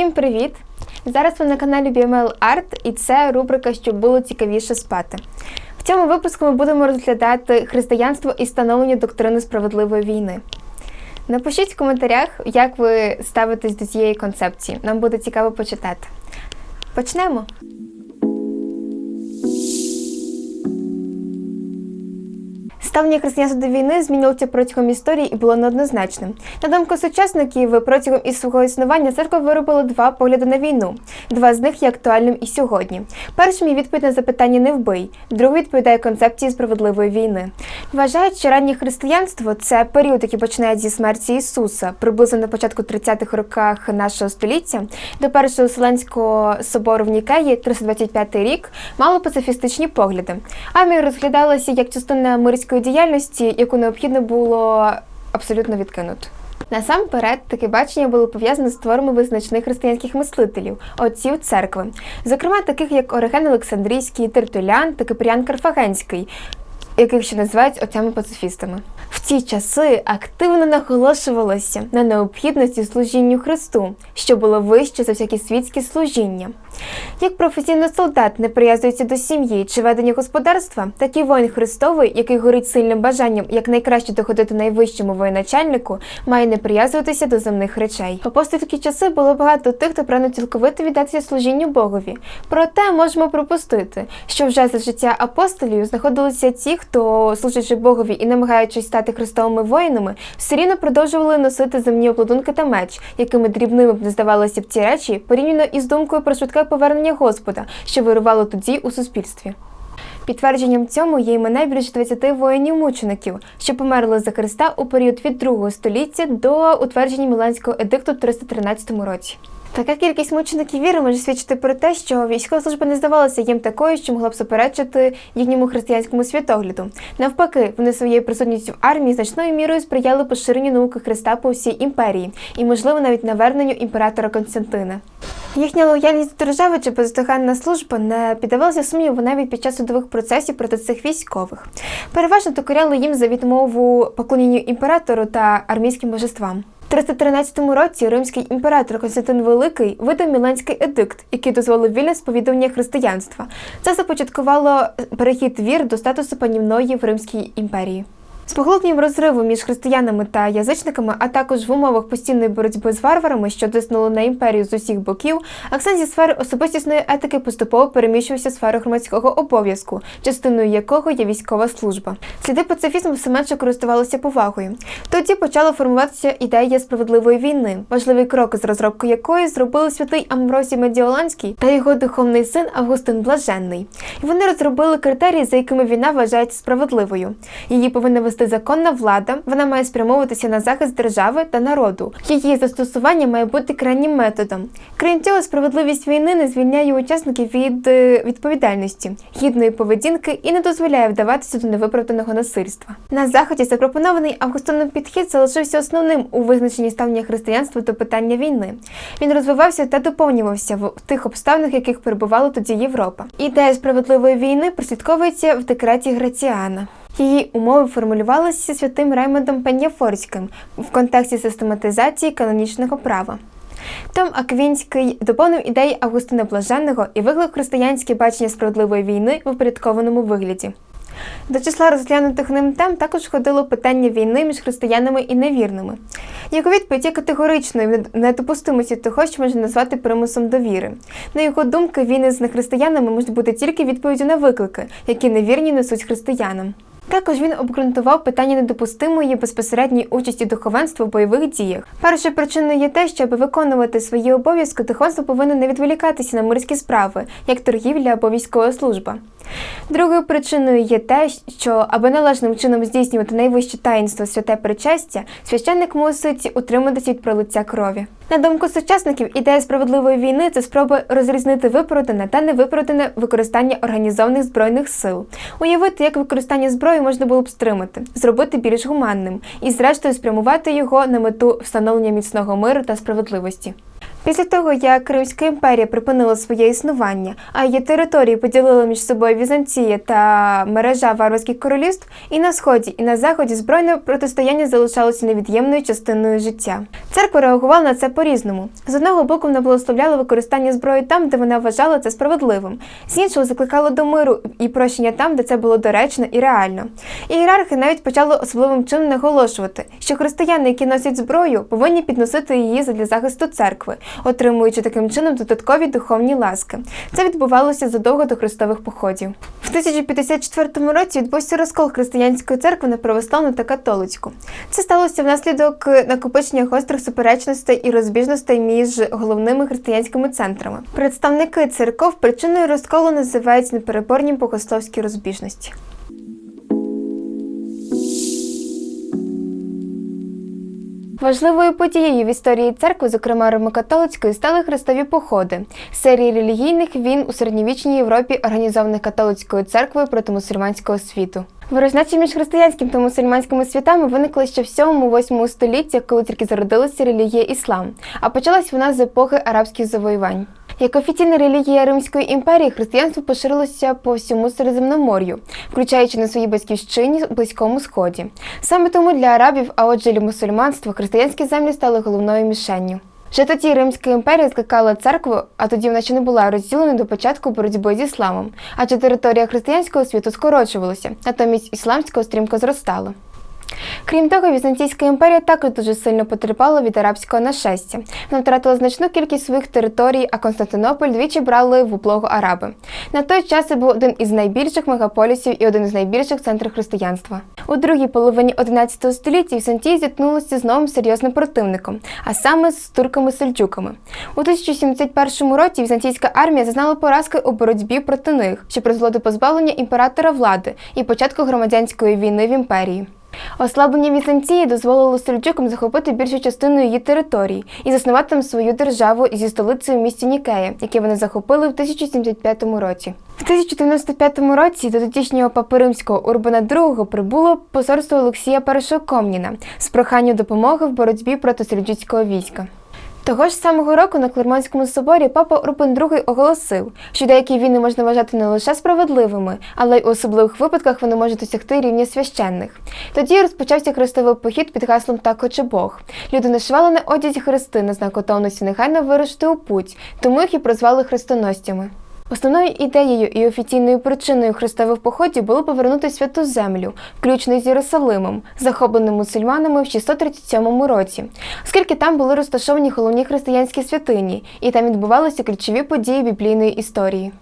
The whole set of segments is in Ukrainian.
Всім привіт! Зараз ви на каналі BML Art і це рубрика Щоб було цікавіше спати. В цьому випуску ми будемо розглядати християнство і становлення доктрини справедливої війни. Напишіть в коментарях, як ви ставитесь до цієї концепції. Нам буде цікаво почитати. Почнемо! Ставлення християнства до війни змінювалося протягом історії і було неоднозначним. На думку сучасників, протягом із свого існування церква виробила два погляди на війну. Два з них є актуальним і сьогодні. Першим є відповідь на запитання не вбий, другий відповідає концепції справедливої війни. Вважають, що раннє християнство це період, який починається зі смерті Ісуса, приблизно на початку 30-х роках нашого століття, до першого Вселенського собору в Нікеї, 325 рік, мало пацифістичні погляди. Армія розглядалася як частина мирської діяльності, яку необхідно було абсолютно відкинути. Насамперед, таке бачення було пов'язане з творами визначних християнських мислителів, отців церкви, зокрема таких як Ориген Олександрійський, Тертулян та Кипріан Карфагенський, яких ще називають отцями-пацифістами. В ті часи активно наголошувалося на необхідності служінню Христу, що було вище за всякі світські служіння. Як професійний солдат не прив'язується до сім'ї чи ведення господарства, так і воїн Христовий, який горить сильним бажанням якнайкраще доходити найвищому воєначальнику, має не прив'язуватися до земних речей. В апостольські часи було багато тих, хто прагнув цілковито віддатися служінню Богові. Проте можемо пропустити, що вже за життя апостолів знаходилися ті, хто, служачи Богові і намагаючись стати христовими воїнами, все продовжували носити земні обладунки та меч, якими дрібними б не здавалися б ці речі, порівняно із думкою про швидке повернення Господа, що вирувало тоді у суспільстві. Підтвердженням цьому є імена більш 20 воїнів-мучеників, що померли за Христа у період від 2 століття до утвердження Міланського едикту в 313 році. Така кількість мучеників віри може свідчити про те, що військова служба не здавалася їм такою, що могла б суперечити їхньому християнському світогляду. Навпаки, вони своєю присутністю в армії значною мірою сприяли поширенню науки Христа по всій імперії і, можливо, навіть наверненню імператора Константина. Їхня лояльність до держави чи бездоганна служба не піддавалася сумніву навіть під час судових процесів проти цих військових. Переважно докоряли їм за відмову поклонінню імператору та армійським божествам. В 313 році римський імператор Константин Великий видав Міланський едикт, який дозволив вільне сповідування християнства. Це започаткувало перехід вір до статусу панівної в Римській імперії. З поглибленням розриву між християнами та язичниками, а також в умовах постійної боротьби з варварами, що тиснули на імперію з усіх боків, акцент зі сфери особистісної етики поступово переміщувався в сферу громадського обов'язку, частиною якого є військова служба. Сліди пацифізму все менше користувалися повагою. Тоді почала формуватися ідея справедливої війни, важливий крок з розробки якої зробили святий Амбросій Медіоланський та його духовний син Августин Блаженний. І вони розробили критерії, за якими війна вважається справедливою. Її повинна вести законна влада, вона має спрямовуватися на захист держави та народу. Її застосування має бути крайнім методом. Крім цього, справедливість війни не звільняє учасників від е, відповідальності, гідної поведінки і не дозволяє вдаватися до невиправданого насильства. На заході запропонований Августином підхід залишився основним у визначенні ставлення християнства до питання війни. Він розвивався та доповнювався в тих обставинах, яких перебувала тоді Європа. Ідея справедливої війни прослідковується в декреті Граціана. Її умови формулювалися святим Раймондом Пенняфорським в контексті систематизації канонічного права. Том Аквінський доповнив ідеї Августина Блаженного і виклик християнське бачення справедливої війни в упорядкованому вигляді. До числа розглянутих ним тем також входило питання війни між християнами і невірними. Його відповідь є категоричною недопустимості того, що можна назвати примусом довіри. На його думку, війни з нехристиянами можуть бути тільки відповіддю на виклики, які невірні несуть християнам. Також він обґрунтував питання недопустимої безпосередньої участі духовенства в бойових діях. Першою причиною є те, що аби виконувати свої обов'язки, духовенство повинно не відволікатися на мирські справи, як торгівля або військова служба. Другою причиною є те, що аби належним чином здійснювати найвище таїнство святе причастя, священник мусить утриматися від пролиття крові. На думку сучасників, ідея справедливої війни це спроба розрізнити виправдане та невиправдане використання організованих збройних сил, уявити, як використання зброї можна було б стримати, зробити більш гуманним і, зрештою, спрямувати його на мету встановлення міцного миру та справедливості. Після того, як Кримська імперія припинила своє існування, а її території поділили між собою Візантія та мережа варварських королівств, і на сході, і на заході збройне протистояння залишалося невід'ємною частиною життя. Церква реагувала на це по-різному. З одного боку, вона благословляла використання зброї там, де вона вважала це справедливим, з іншого закликала до миру і прощення там, де це було доречно і реально. Ієрархи навіть почали особливим чином наголошувати, що християни, які носять зброю, повинні підносити її для захисту церкви, отримуючи таким чином додаткові духовні ласки. Це відбувалося задовго до хрестових походів. В 1054 році відбувся розкол християнської церкви на православну та католицьку. Це сталося внаслідок накопичення гострих суперечностей і розбіжностей між головними християнськими центрами. Представники церков причиною розколу називають непереборні богословські розбіжності. Важливою подією в історії церкви, зокрема римокатолицької, стали хрестові походи, серії релігійних війн у середньовічній Європі, організованих католицькою церквою проти мусульманського світу. Ворожнечі між християнським та мусульманськими світами виникла ще в 7-8 столітті, коли тільки зародилася релігія іслам, а почалась вона з епохи арабських завоювань. Як офіційна релігія Римської імперії, християнство поширилося по всьому Середземномор'ю, включаючи на своїй батьківщині Близькому Сході. Саме тому для арабів, а отже для мусульманства, християнські землі стали головною мішенню. Вже тоді Римська імперія скликала церкву, а тоді вона ще не була розділена до початку боротьби з ісламом, адже територія християнського світу скорочувалася, натомість ісламського стрімко зростала. Крім того, Візантійська імперія також дуже сильно потерпала від арабського нашестя. Вона втратила значну кількість своїх територій, а Константинополь двічі брали в облогу араби. На той час це був один із найбільших мегаполісів і один із найбільших центрів християнства. У другій половині 11 століття Візантія зіткнулася з новим серйозним противником, а саме з турками-сельджуками. У 1071 році візантійська армія зазнала поразки у боротьбі проти них, що призвело до позбавлення імператора влади і початку громадянської війни в імперії. Ослаблення Візантії дозволило сельджукам захопити більшу частину її території і заснувати там свою державу зі столицею в місті Нікея, яке вони захопили в 1075 році. В 1095 році до тодішнього папи римського Урбана II прибуло посольство Олексія І Комніна з проханням допомоги в боротьбі проти сельджуцького війська. Того ж самого року на Клермонському соборі папа Урбан II оголосив, що деякі війни можна вважати не лише справедливими, але й у особливих випадках вони можуть досягти рівня священних. Тоді розпочався хрестовий похід під гаслом Так хоче Бог. Люди нашивали на одязі хрести на знак готовності негайно вирушити у путь, тому їх і прозвали хрестоносцями. Основною ідеєю і офіційною причиною хрестових походів було повернути святу землю, включно з Єрусалимом, захопленим мусульманами в 637 році, оскільки там були розташовані головні християнські святині, і там відбувалися ключові події біблійної історії.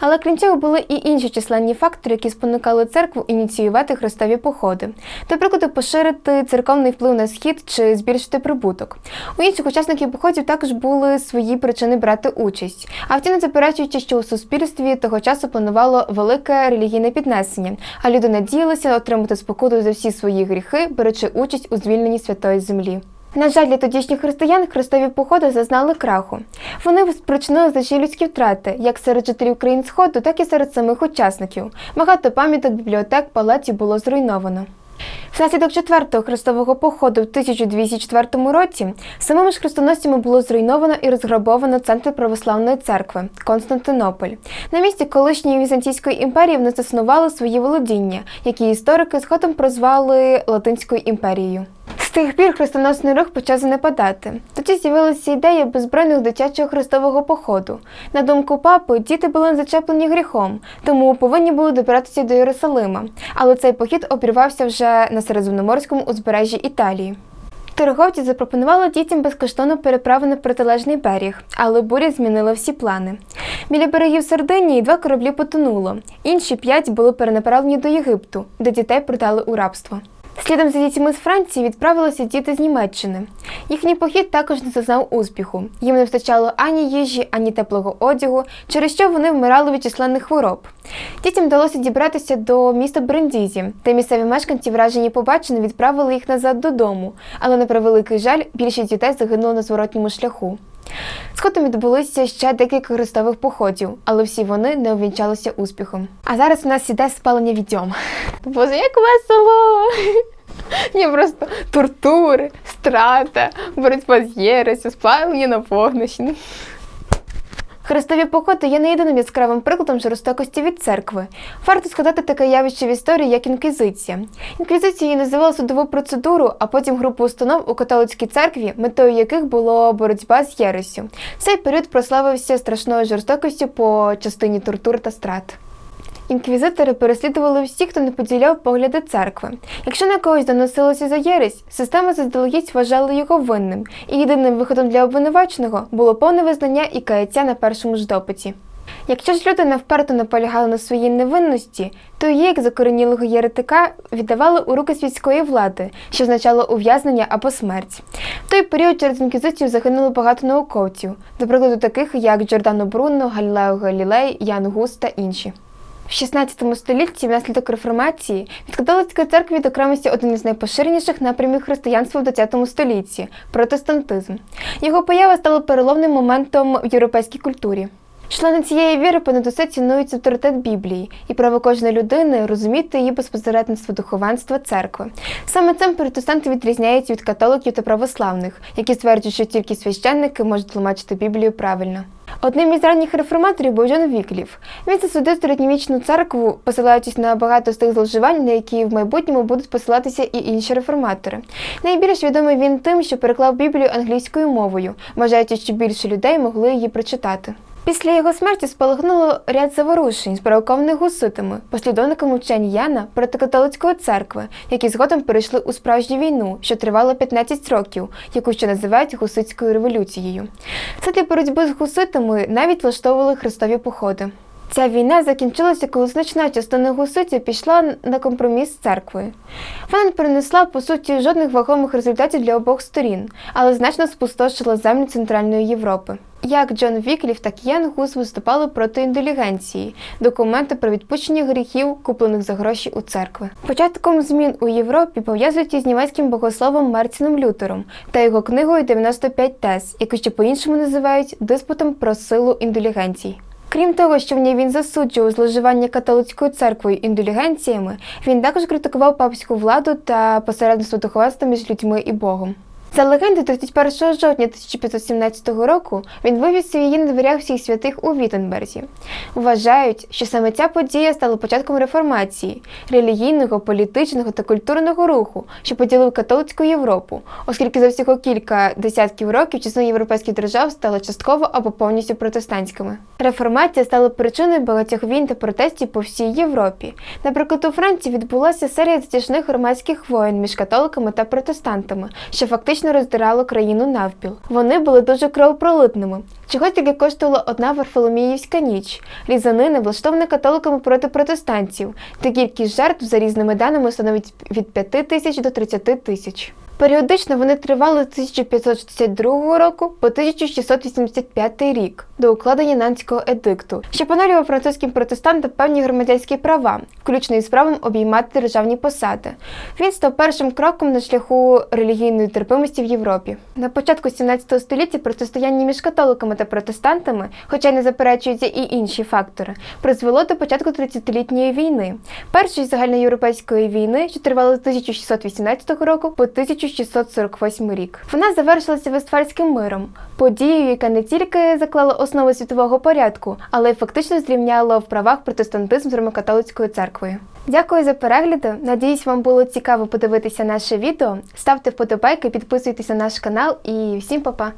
Але крім цього були і інші численні фактори, які спонукали церкву ініціювати хрестові походи, до прикладу, поширити церковний вплив на схід чи збільшити прибуток. У інших учасників походів також були свої причини брати участь. А втім, не заперечуючи, що у суспільстві того часу панувало велике релігійне піднесення, а люди надіялися отримати спокуду за всі свої гріхи, беручи участь у звільненні святої землі. На жаль, для тодішніх християн хрестові походи зазнали краху. Вони спричинили значні людські втрати, як серед жителів країн Сходу, так і серед самих учасників. Багато пам'яток, бібліотек, палаців було зруйновано. Внаслідок четвертого хрестового походу в 1204 році самими ж хрестоносцями було зруйновано і розграбовано центр православної церкви Константинополь. На місці колишньої Візантійської імперії вони заснували свої володіння, які історики згодом прозвали Латинською імперією. Тих пір хрестоносний рух почав занепадати. Тоді з'явилася ідея беззбройного дитячого хрестового походу. На думку папи, діти були зачеплені гріхом, тому повинні були добиратися до Єрусалима. Але цей похід обірвався вже на середземноморському узбережжі Італії. Торговці запропонували дітям безкоштовну переправу на протилежний берег, але буря змінила всі плани. Біля берегів Сардинії два кораблі потонуло, інші п'ять були перенаправлені до Єгипту, де дітей продали у рабство. Слідом за дітьми з Франції відправилися діти з Німеччини. Їхній похід також не зазнав успіху. Їм не вистачало ані їжі, ані теплого одягу, через що вони вмирали від численних хвороб. Дітям вдалося дібратися до міста Брендізі, де місцеві мешканці, вражені побачені, відправили їх назад додому, але на превеликий жаль, більшість дітей загинуло на зворотньому шляху. Згодом відбулося ще декілька хрестових походів, але всі вони не увінчалися успіхом. А зараз у нас іде спалення відьом. Боже, як весело! Ні, просто тортури, страта, боротьба з єресю, спалення на вогнищі. Хрестові походи є не єдиним яскравим прикладом жорстокості від церкви. Варто сказати таке явище в історії, як інквізиція. Інквізицією називали судову процедуру, а потім групу установ у католицькій церкві, метою яких було боротьба з єресю. Цей період прославився страшною жорстокістю по частині тортур та страт. Інквізитори переслідували всіх, хто не поділяв погляди церкви. Якщо на когось доносилося за єресь, система заздалегідь вважала його винним, і єдиним виходом для обвинуваченого було повне визнання і каяття на першому ж допиті. Якщо ж люди навперто наполягали на своїй невинності, то її, як закоренілого єретика, віддавали у руки світської влади, що означало ув'язнення або смерть. В той період через інквізицію загинуло багато науковців, до прикладу таких як Джордано Бруно, Галілео Галілей, Ян Гус та інші. В 16 столітті, внаслідок реформації, від католицької церкви відокремився один із найпоширеніших напрямів християнства в ХХ столітті протестантизм. Його поява стала переломним моментом в європейській культурі. Члени цієї віри понад усе цінують авторитет Біблії і право кожної людини розуміти її безпосередництво духовенства церкви. Саме цим протестанти відрізняються від католиків та православних, які стверджують, що тільки священники можуть тлумачити Біблію правильно. Одним із ранніх реформаторів був Джон Віклів. Він засудив середньовічну церкву, посилаючись на багато з тих зловживань, на які в майбутньому будуть посилатися і інші реформатори. Найбільш відомий він тим, що переклав Біблію англійською мовою, вважаючи, що більше людей могли її прочитати. Після його смерті спалахнуло ряд заворушень, спровокованих гуситами, послідовниками вчень Яна проти католицької церкви, які згодом перейшли у справжню війну, що тривала 15 років, яку ще називають гуситською революцією. Це для боротьби з гуситами навіть влаштовували хрестові походи. Ця війна закінчилася, коли значна частина гуситів пішла на компроміс з церквою. Вона не принесла, по суті, жодних вагомих результатів для обох сторін, але значно спустошила землі Центральної Європи. Як Джон Віклів, так і Ян Гус виступали проти індулігенції, документи про відпущення гріхів, куплених за гроші у церкви. Початком змін у Європі пов'язують із німецьким богословом Мартіном Лютером та його книгою «95 тез, яку ще по-іншому називають диспутом про силу індулігенцій. Крім того, що в ній він засуджував зловживання католицькою церквою індулігенціями, він також критикував папську владу та посередництво духовенства між людьми і Богом. За легендою, 31 жовтня 1517 року він вивіз її на дверях всіх святих у Віттенберзі. Вважають, що саме ця подія стала початком реформації, релігійного, політичного та культурного руху, що поділив католицьку Європу, оскільки за всього кілька десятків років число європейських держав стало частково або повністю протестантськими. Реформація стала причиною багатьох війн та протестів по всій Європі. Наприклад, у Франції відбулася серія затяжних громадських воєн між католиками та протестантами, що фактично роздирало країну навпіл. Вони були дуже кровопролитними. Чого тільки коштувала одна Варфоломіївська ніч, різанина, влаштована католиками проти протестантів, та кількість жертв за різними даними становить від 5 тисяч до 30 тисяч. Періодично вони тривали з 1562 року по 1685 рік до укладення Нанського едикту, що поновлював французьким протестантам певні громадянські права, включно із правом обіймати державні посади. Він став першим кроком на шляху релігійної терпимості в Європі. На початку 17 століття протистояння між католиками та протестантами, хоча не заперечуються і інші фактори, призвело до початку 30-літньої війни, першої загальноєвропейської війни, що тривала з 1618 року по 1648 рік. Вона завершилася Вестфальським миром, подією, яка не тільки заклала основи світового порядку, але й фактично зрівняла в правах протестантизм з римокатолицькою церквою. Дякую за перегляди. Надіюсь, вам було цікаво подивитися наше відео. Ставте вподобайки, підписуйтесь на наш канал і всім па-па!